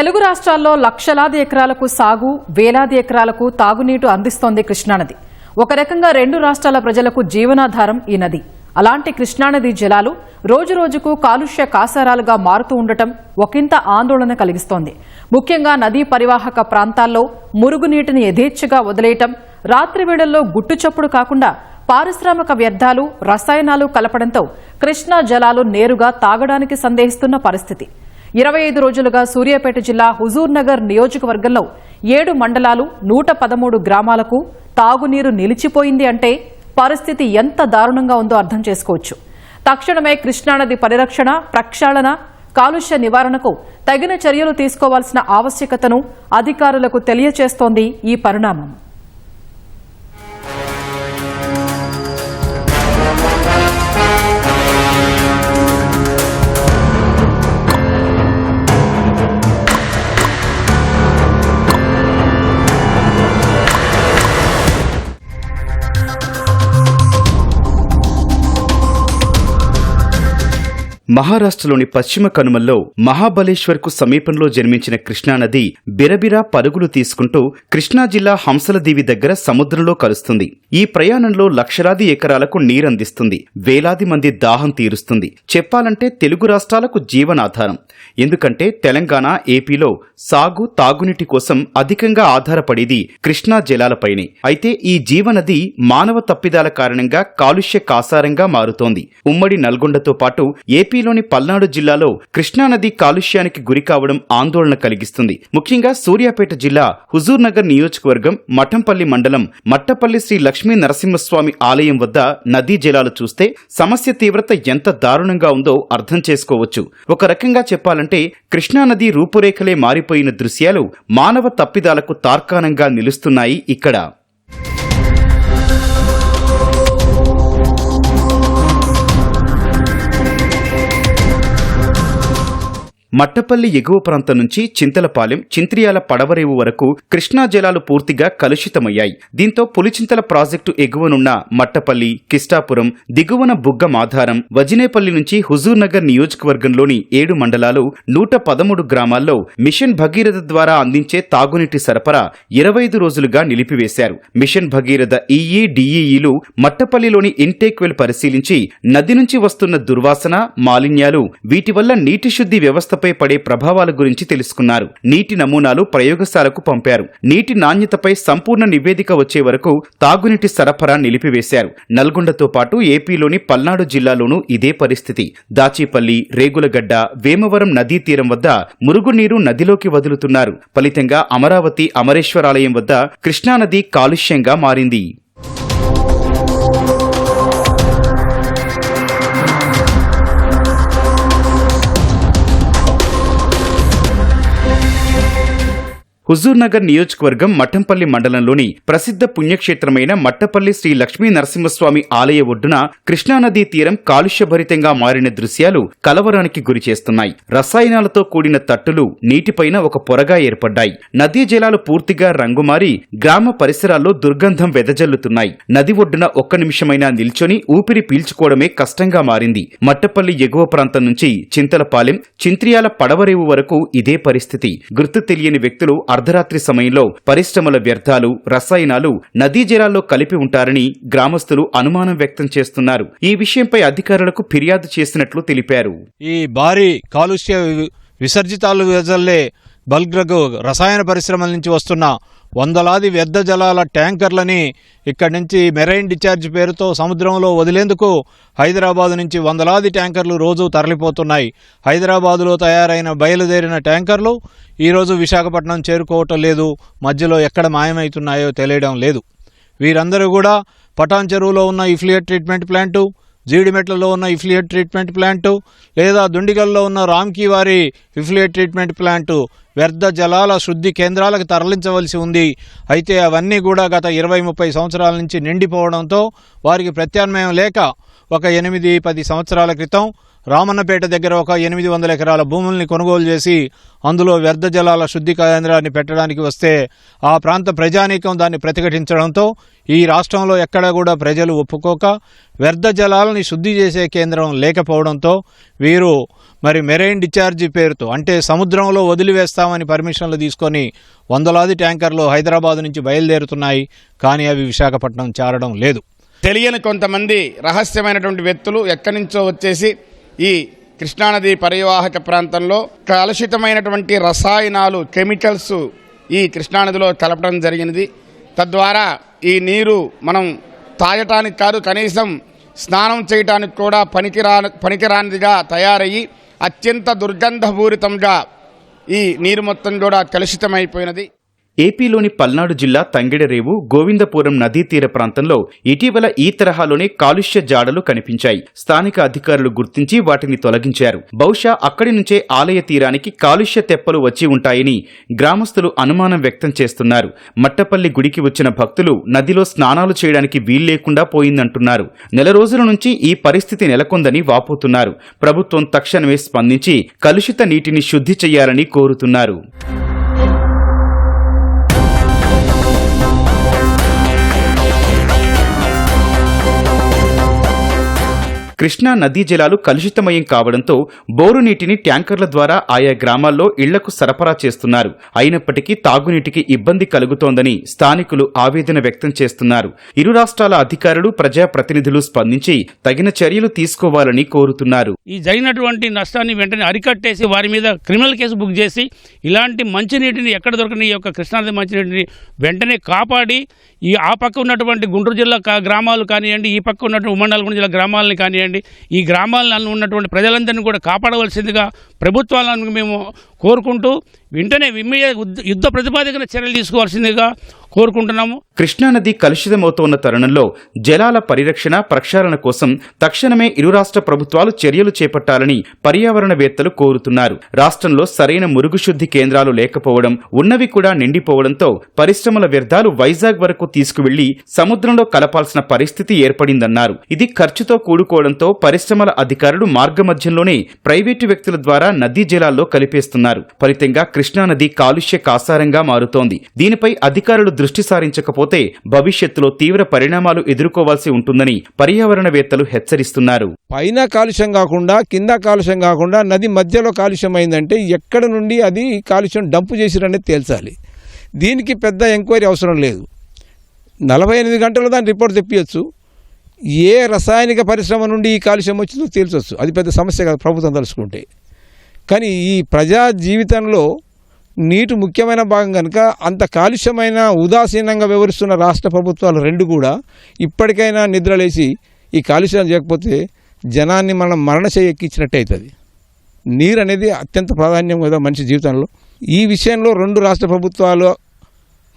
తెలుగు రాష్ట్రాల్లో లక్షలాది ఎకరాలకు సాగు వేలాది ఎకరాలకు తాగునీటు అందిస్తోంది కృష్ణానది. ఒక రకంగా రెండు రాష్ట్రాల ప్రజలకు జీవనాధారం ఈ నది. అలాంటి కృష్ణానది జలాలు రోజురోజుకు కాలుష్య కాసారాలుగా మారుతూ ఉండటం ఒకంత ఆందోళన కలిగిస్తోంది. ముఖ్యంగా నదీ పరివాహక ప్రాంతాల్లో మురుగునీటిని యథేచ్ఛగా వదిలేయటం రాత్రి వేళల్లో గుట్టుచప్పుడు కాకుండా పారిశ్రామిక వ్యర్థాలు రసాయనాలు కలపడంతో కృష్ణా జలాలు నేరుగా తాగడానికి సందేహిస్తున్న పరిస్థితి. ఇరవై ఐదు రోజులుగా సూర్యాపేట జిల్లా హుజూర్ నగర్ నియోజకవర్గంలో ఏడు మండలాలు నూట పదమూడు గ్రామాలకు తాగునీరు నిలిచిపోయింది అంటే పరిస్థితి ఎంత దారుణంగా ఉందో అర్థం చేసుకోవచ్చు. తక్షణమే కృష్ణానది పరిరక్షణ ప్రక్షాళన కాలుష్య నివారణకు తగిన చర్యలు తీసుకోవాల్సిన ఆవశ్యకతను అధికారులకు తెలియచేస్తోంది ఈ పరిణామం. మహారాష్ట్రలోని పశ్చిమ కనుమల్లో మహాబలేశ్వర్కు సమీపంలో జన్మించిన కృష్ణానది బిరబిరా పరుగులు తీసుకుంటూ కృష్ణా జిల్లా హంసలదీవి దగ్గర సముద్రంలో కలుస్తుంది. ఈ ప్రయాణంలో లక్షలాది ఎకరాలకు నీరందిస్తుంది. వేలాది మంది దాహం తీరుస్తుంది. చెప్పాలంటే తెలుగు రాష్ట్రాలకు జీవనాధారం. ఎందుకంటే తెలంగాణ ఏపీలో సాగు తాగునీటి కోసం అధికంగా ఆధారపడేది కృష్ణా జలాలపైనే అయితే ఈ జీవనది మానవ తప్పిదాల కారణంగా కాలుష్య కాసారంగా మారుతోంది. ఉమ్మడి నల్గొండతో పాటు ఏపీ ఏపీలోని పల్నాడు జిల్లాలో కృష్ణానది కాలుష్యానికి గురి కావడం ఆందోళన కలిగిస్తుంది. ముఖ్యంగా సూర్యాపేట జిల్లా హుజూర్ నగర్ నియోజకవర్గం మఠంపల్లి మండలం మట్టపల్లి శ్రీ లక్ష్మీ నరసింహస్వామి ఆలయం వద్ద నదీ జలాలు చూస్తే సమస్య తీవ్రత ఎంత దారుణంగా ఉందో అర్థం చేసుకోవచ్చు. ఒక రకంగా చెప్పాలంటే కృష్ణానది రూపురేఖలే మారిపోయిన దృశ్యాలు మానవ తప్పిదాలకు తార్కాణంగా నిలుస్తున్నాయి ఇక్కడ. మట్టపల్లి ఎగువ ప్రాంతం నుంచి చింతలపాలెం చింత్రియాల పడవరేవు వరకు కృష్ణా జలాలు పూర్తిగా కలుషితమయ్యాయి. దీంతో పులిచింతల ప్రాజెక్టు ఎగువనున్న మట్టపల్లి కిష్టాపురం దిగువన బుగ్గం ఆధారం వజినేపల్లి నుంచి హుజూర్నగర్ నియోజకవర్గంలోని ఏడు మండలాలు నూట పదమూడు గ్రామాల్లో మిషన్ భగీరథ ద్వారా అందించే తాగునీటి సరఫరా ఇరవై ఐదు రోజులుగా నిలిపివేశారు. మిషన్ భగీరథ ఈఈ డిఈఈలు మట్టపల్లిలోని ఇంటేక్ వెల్ పరిశీలించి నది నుంచి వస్తున్న దుర్వాసన మాలిన్యాలు వీటి వల్ల నీటి శుద్ధి వ్యవస్థ వ్యవస్థపై పడే ప్రభావాల గురించి తెలుసుకున్నారు. నీటి నమూనాలు ప్రయోగశాలకు పంపారు. నీటి నాణ్యతపై సంపూర్ణ నివేదిక వచ్చే వరకు తాగునీటి సరఫరా నిలిపివేశారు. నల్గొండతో పాటు ఏపీలోని పల్నాడు జిల్లాలోనూ ఇదే పరిస్థితి. దాచేపల్లి రేగులగడ్డ వేమవరం నదీ తీరం వద్ద మురుగునీరు నదిలోకి వదులుతున్నారు. ఫలితంగా అమరావతి అమరేశ్వరాలయం వద్ద కృష్ణానది కాలుష్యంగా మారింది. హుజూర్ నగర్ నియోజకవర్గం మఠంపల్లి మండలంలోని ప్రసిద్ధ పుణ్యక్షేత్రమైన మట్టపల్లి శ్రీ లక్ష్మీ నరసింహస్వామి ఆలయ ఒడ్డున కృష్ణానదీ తీరం కాలుష్యభరితంగా మారిన దృశ్యాలు కలవరానికి గురి చేస్తున్నాయి. రసాయనాలతో కూడిన తట్టులు నీటిపైన ఒక పొరగా ఏర్పడ్డాయి. నదీ జలాలు పూర్తిగా రంగుమారి గ్రామ పరిసరాల్లో దుర్గంధం వెదజల్లుతున్నాయి. నది ఒడ్డున ఒక్క నిమిషమైనా నిల్చొని ఊపిరి పీల్చుకోవడమే కష్టంగా మారింది. మట్టపల్లి ఎగువ ప్రాంతం నుంచి చింతలపాలెం చింత్రియాల పడవరేవు వరకు ఇదే పరిస్థితి. గుర్తు తెలియని వ్యక్తులు అర్ధరాత్రి సమయంలో పరిశ్రమల వ్యర్థాలు రసాయనాలు నదీ జలాల్లో కలిపి ఉంటారని గ్రామస్తులు అనుమానం వ్యక్తం చేస్తున్నారు. ఈ విషయంపై అధికారులకు ఫిర్యాదు చేసినట్లు తెలిపారు. ఈ భారీ కాలుష్య విసర్జితాలు వెదల్లే బల్గ్రగ్ రసాయన పరిశ్రమల నుంచి వస్తున్న వందలాది వ్యర్థ జలాల ట్యాంకర్లని ఇక్కడి నుంచి మెరైన్ డిశ్చార్జ్ పేరుతో సముద్రంలో వదిలేందుకు హైదరాబాద్ నుంచి వందలాది ట్యాంకర్లు రోజు తరలిపోతున్నాయి. హైదరాబాదులో తయారైన బయలుదేరిన ట్యాంకర్లు ఈరోజు విశాఖపట్నం చేరుకోవటం లేదు. మధ్యలో ఎక్కడ మాయమవుతున్నాయో తెలియడం లేదు. వీరందరూ కూడా పటాన్ చెరువులో ఉన్న ఇఫ్లియట్ ట్రీట్మెంట్ ప్లాంటు జీడిమెట్లలో ఉన్న ఇఫ్లియట్ ట్రీట్మెంట్ ప్లాంటు లేదా దుండిగల్లో ఉన్న రామ్కీ వారి ఇఫ్లియట్ ట్రీట్మెంట్ ప్లాంటు వ్యర్థ జలాల శుద్ధి కేంద్రాలకు తరలించవలసి ఉంది. అయితే అవన్నీ కూడా గత ఇరవై ముప్పై సంవత్సరాల నుంచి నిండిపోవడంతో వారికి ప్రత్యామ్నాయం లేక ఒక ఎనిమిది పది సంవత్సరాల క్రితం రామన్నపేట దగ్గర ఒక ఎనిమిది వందల ఎకరాల భూముల్ని కొనుగోలు చేసి అందులో వ్యర్థ జలాల శుద్ధి కేంద్రాన్ని పెట్టడానికి వస్తే ఆ ప్రాంత ప్రజానీకం దాన్ని ప్రతిఘటించడంతో ఈ రాష్ట్రంలో ఎక్కడా కూడా ప్రజలు ఒప్పుకోక వ్యర్థ జలాలని శుద్ధి చేసే కేంద్రం లేకపోవడంతో వీరు మరి మెరైన్ డిశ్చార్జి పేరుతో అంటే సముద్రంలో వదిలివేస్తామని పర్మిషన్లు తీసుకొని వందలాది ట్యాంకర్లు హైదరాబాద్ నుంచి బయలుదేరుతున్నాయి కానీ అవి విశాఖపట్నం చేరడం లేదు. తెలియని కొంతమంది రహస్యమైనటువంటి వ్యక్తులు ఎక్కడి నుంచో వచ్చేసి ఈ కృష్ణానది పరివాహక ప్రాంతంలో కలుషితమైనటువంటి రసాయనాలు కెమికల్స్ ఈ కృష్ణానదిలో కలపడం జరిగినది. తద్వారా ఈ నీరు మనం తాగటానికి కాదు కనీసం స్నానం చేయటానికి కూడా పనికిరా పనికిరానిదిగా తయారయ్యి అత్యంత దుర్గంధపూరితంగా ఈ నీరు మొత్తం కూడా కలుషితమైపోయినది. ఏపీలోని పల్నాడు జిల్లా తంగిడరేవు గోవిందపురం నదీ తీర ప్రాంతంలో ఇటీవల ఈ తరహాలోనే కాలుష్య జాడలు కనిపించాయి. స్థానిక అధికారులు గుర్తించి వాటిని తొలగించారు. బహుశా అక్కడి నుంచే ఆలయ తీరానికి కాలుష్య తెప్పలు వచ్చి ఉంటాయని గ్రామస్తులు అనుమానం వ్యక్తం చేస్తున్నారు. మట్టపల్లి గుడికి వచ్చిన భక్తులు నదిలో స్నానాలు చేయడానికి వీల్లేకుండా పోయిందంటున్నారు. నెల రోజుల నుంచి ఈ పరిస్థితి నెలకొందని వాపోతున్నారు. ప్రభుత్వం తక్షణమే స్పందించి కలుషిత నీటిని శుద్ధి చేయాలని కోరుతున్నారు. కృష్ణా నదీ జలాలు కలుషితమయం కావడంతో బోరు నీటిని ట్యాంకర్ల ద్వారా ఆయా గ్రామాల్లో ఇళ్ళకు సరఫరా చేస్తున్నారు. అయినప్పటికీ తాగునీటికి ఇబ్బంది కలుగుతోందని స్థానికులు ఆవేదన వ్యక్తం చేస్తున్నారు. ఇరు రాష్ట్రాల అధికారులు ప్రజాప్రతినిధులు స్పందించి తగిన చర్యలు తీసుకోవాలని కోరుతున్నారు. ఈ జరిగినటువంటి నష్టాన్ని వెంటనే అరికట్టేసి వారి మీద క్రిమినల్ కేసు బుక్ చేసి ఇలాంటి మంచినీటిని ఎక్కడ దొరకని ఈ యొక్క కృష్ణానది మంచినీటిని వెంటనే కాపాడి ఈ ఆ పక్క ఉన్నటువంటి గుంటూరు జిల్లా కా- గ్రామాలు కానివ్వండి ఈ పక్క ఉన్నటువంటి ఉమ్మడి నల్గొండ జిల్లా గ్రామాలను కానివ్వండి ఈ గ్రామాలను ఉన్నటువంటి ప్రజలందరినీ కూడా కాపాడవలసిందిగా ప్రభుత్వాలను మేము కోరుకుంటూ వెంటనే ఇమ్మీడియట్ యుద్ధ ప్రతిపాదికన చర్యలు తీసుకోవాల్సిందిగా కోరుకుంటున్నాము. కృష్ణానది కలుషితమవుతోన్న తరుణంలో జలాల పరిరక్షణ ప్రక్షాళన కోసం తక్షణమే ఇరు రాష్ట్ర ప్రభుత్వాలు చర్యలు చేపట్టాలని పర్యావరణవేత్తలు కోరుతున్నారు. రాష్ట్రంలో సరైన మురుగుశుద్ధి కేంద్రాలు లేకపోవడం ఉన్నవి కూడా నిండిపోవడంతో పరిశ్రమల వ్యర్థాలు వైజాగ్ వరకు తీసుకువెళ్ళి సముద్రంలో కలపాల్సిన పరిస్థితి ఏర్పడిందన్నారు. ఇది ఖర్చుతో కూడుకోవడంతో పరిశ్రమల అధికారులు మార్గమధ్యంలోనే ప్రైవేటు వ్యక్తుల ద్వారా నదీ జలాల్లో కలిపేస్తున్నారు. ఫలితంగా కృష్ణానది కాలుష్య కాసారంగా మారుతోంది. దీనిపై అధికారులు దృష్టి సారించకపోతే భవిష్యత్తులో తీవ్ర పరిణామాలు ఎదుర్కోవాల్సి ఉంటుందని పర్యావరణవేత్తలు హెచ్చరిస్తున్నారు. పైన కాలుష్యం కాకుండా కింద కాలుష్యం కాకుండా నది మధ్యలో కాలుష్యం అయిందంటే ఎక్కడ నుండి అది కాలుష్యం డంపు చేసిరనేది తేల్చాలి. దీనికి పెద్ద ఎంక్వైరీ అవసరం లేదు. నలభై ఎనిమిది గంటలు దాని రిపోర్ట్ తెప్పియచ్చు. ఏ రసాయనిక పరిశ్రమ నుండి ఈ కాలుష్యం వచ్చిందో తేల్చొచ్చు. అది పెద్ద సమస్య కాదు ప్రభుత్వం తలుచుకుంటే. కానీ ఈ ప్రజా జీవితంలో నీటి ముఖ్యమైన భాగం కనుక అంత కాలుష్యమైన ఉదాసీనంగా వ్యవహరిస్తున్న రాష్ట్ర ప్రభుత్వాలు రెండు కూడా ఇప్పటికైనా నిద్రలేసి ఈ కాలుష్యం చేయకపోతే జనాన్ని మనం మరణశయ ఎక్కించినట్టే అవుతుంది. నీరు అనేది అత్యంత ప్రాధాన్యం కదా మనిషి జీవితంలో. ఈ విషయంలో రెండు రాష్ట్ర ప్రభుత్వాలు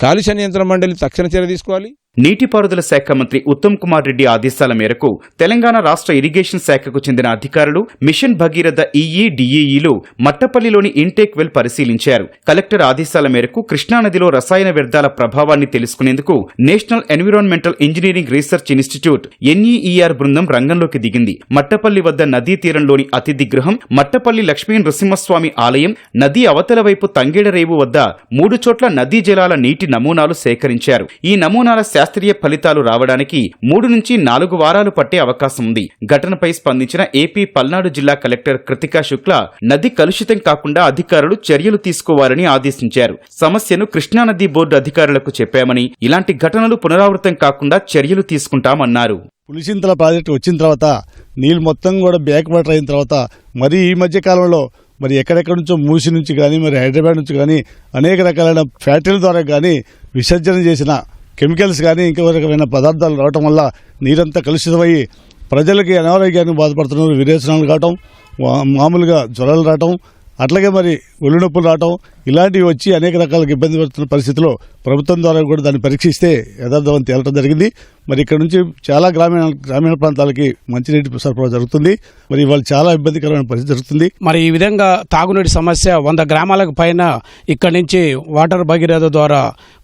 కాలుష్య నియంత్రణ మండలి తక్షణ చర్య తీసుకోవాలి. నీటిపారుదల శాఖ మంత్రి ఉత్తమ్ కుమార్ రెడ్డి ఆదేశాల మేరకు తెలంగాణ రాష్ట్ర ఇరిగేషన్ శాఖకు చెందిన అధికారులు మిషన్ భగీరథ ఈఈ డిఈఈలు మట్టపల్లిలోని ఇంటేక్ వెల్ పరిశీలించారు. కలెక్టర్ ఆదేశాల మేరకు కృష్ణానదిలో రసాయన వ్యర్థాల ప్రభావాన్ని తెలుసుకునేందుకు national environmental engineering research institute NEER బృందం రంగంలోకి దిగింది. మట్టపల్లి వద్ద నదీ తీరంలోని అతిథి గృహం మట్టపల్లి లక్ష్మీ నృసింహస్వామి ఆలయం నదీ అవతల వైపు తంగేడరేవు వద్ద మూడు చోట్ల నదీ జలాల నీటి నమూనాలు సేకరించారు. ఈ నమూనాల శాస్త్రీయ ఫలితాలు రావడానికి మూడు నుంచి నాలుగు వారాలు పట్టే అవకాశం ఉంది. ఘటనపై స్పందించిన ఏపీ పల్నాడు జిల్లా కలెక్టర్ కృతికా శుక్ల నది కలుషితం కాకుండా అధికారులు చర్యలు తీసుకోవాలని ఆదేశించారు. సమస్యను కృష్ణానది బోర్డు అధికారులకు చెప్పామని ఇలాంటి ఘటనలు పునరావృతం కాకుండా చర్యలు తీసుకుంటామన్నారు. పులిచింతల ప్రాజెక్టు వచ్చిన తర్వాత నీళ్ళు మొత్తం కూడా బ్యాక్ వాటర్ అయిన తర్వాత మరి ఈ మధ్య కాలంలో మరి ఎక్కడెక్కడ నుంచో మూసి నుంచి కానీ మరి హైదరాబాద్ నుంచి కానీ అనేక రకాలైన ఫ్యాక్టరీల ద్వారా కానీ విసర్జన చేసిన కెమికల్స్ కానీ ఇంకో రకమైన పదార్థాలు రావటం వల్ల నీరంతా కలుషితమయ్యి ప్రజలకి అనారోగ్యానికి బాధపడుతున్నారు. విరేచనాలు కావటం మామూలుగా జ్వరాలు రావటం అట్లాగే మరి ఒళ్ళు నొప్పులు రావటం ఇలాంటివి వచ్చి అనేక రకాలుగా ఇబ్బంది పడుతున్న పరిస్థితిలో ప్రభుత్వం ద్వారా కూడా దాన్ని పరీక్షిస్తే యథార్థం తేలటం జరిగింది. మరి ఇక్కడ నుంచి చాలా గ్రామీణ గ్రామీణ ప్రాంతాలకి మంచినీటి సరఫరా జరుగుతుంది. మరి వాళ్ళు చాలా ఇబ్బందికరమైన పరిస్థితి జరుగుతుంది. మరి ఈ విధంగా తాగునీటి సమస్య వంద గ్రామాలకు పైన ఇక్కడి నుంచి వాటర్ భగీరథ ద్వారా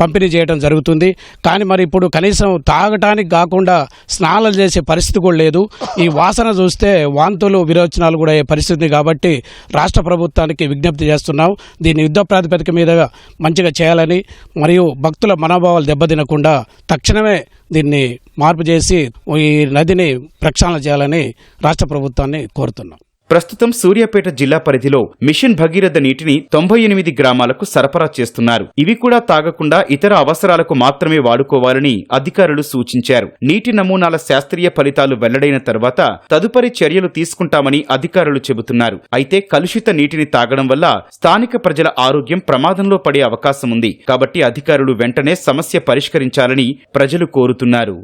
పంపిణీ చేయడం జరుగుతుంది. కానీ మరి ఇప్పుడు కనీసం తాగటానికి కాకుండా స్నానాలు చేసే పరిస్థితి కూడా లేదు. ఈ వాసన చూస్తే వాంతులు విరోచనాలు కూడా అయ్యే పరిస్థితి కాబట్టి రాష్ట్ర ప్రభుత్వానికి విజ్ఞప్తి చేస్తున్నాం. దీన్ని యుద్ధ ప్రాతిపదిక మీద మంచిగా చేయాలని మరియు భక్తుల మనోభావాలు దెబ్బతినకుండా తక్షణమే దీన్ని మార్పు చేసి ఈ నదిని ప్రక్షాళన చేయాలని రాష్ట్ర ప్రభుత్వాన్ని కోరుతున్నాం. ప్రస్తుతం సూర్యాపేట జిల్లా పరిధిలో మిషన్ భగీరథ నీటిని తొంభై ఎనిమిది గ్రామాలకు సరఫరా చేస్తున్నారు. ఇవి కూడా తాగకుండా ఇతర అవసరాలకు మాత్రమే వాడుకోవాలని అధికారులు సూచించారు. నీటి నమూనాల శాస్త్రీయ ఫలితాలు వెల్లడైన తర్వాత తదుపరి చర్యలు తీసుకుంటామని అధికారులు చెబుతున్నారు. అయితే కలుషిత నీటిని తాగడం వల్ల స్థానిక ప్రజల ఆరోగ్యం ప్రమాదంలో పడే అవకాశం ఉంది. కాబట్టి అధికారులు వెంటనే సమస్య పరిష్కరించాలని ప్రజలు కోరుతున్నారు.